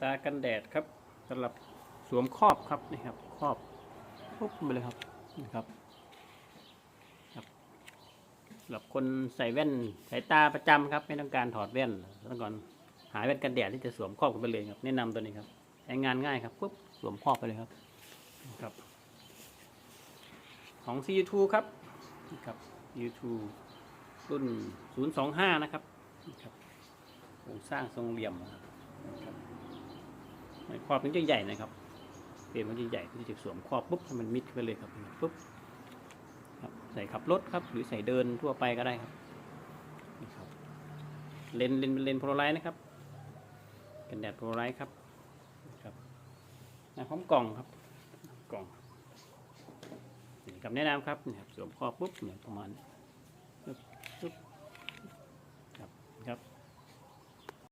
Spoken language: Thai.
ตากันแดดครับสำหรับสวมครอบครับนี่ครับครอบปุ๊บไปเลยครับนี่ครับครับสำหรับคนใส่แว่นสายตาประจำครับ ไม่ต้องการถอดแว่นแล้วก่อนหาแว่นกันแดดที่จะสวมครอบกันไปเลยครับ แนะนำตัวนี้ครับใช้งานง่ายครับปุ๊บสวมครอบไปเลยครับครับ ของ C2 ครับนี่ครับ C2 รุ่น 025 นะครับนี่ครับโครงสร้างทรงเหลี่ยมนะครับ ครอบมันจะใหญ่นะครับเฟรมมันจะใหญ่ที่จะสวมครอบปุ๊บให้มันมิดไปเลยครับปุ๊บครับใส่ขับรถครับ หรือใส่เดินทั่วไปก็ได้ครับนี่ครับ เลนเลนเป็นเลนโพลาไรนะครับ กันแดดโพลาไรครับครับนะพร้อมกล่องครับกล่องนี่ครับแนะนำครับนี่ครับสวมครอบปุ๊บเนี่ยประมาณนี้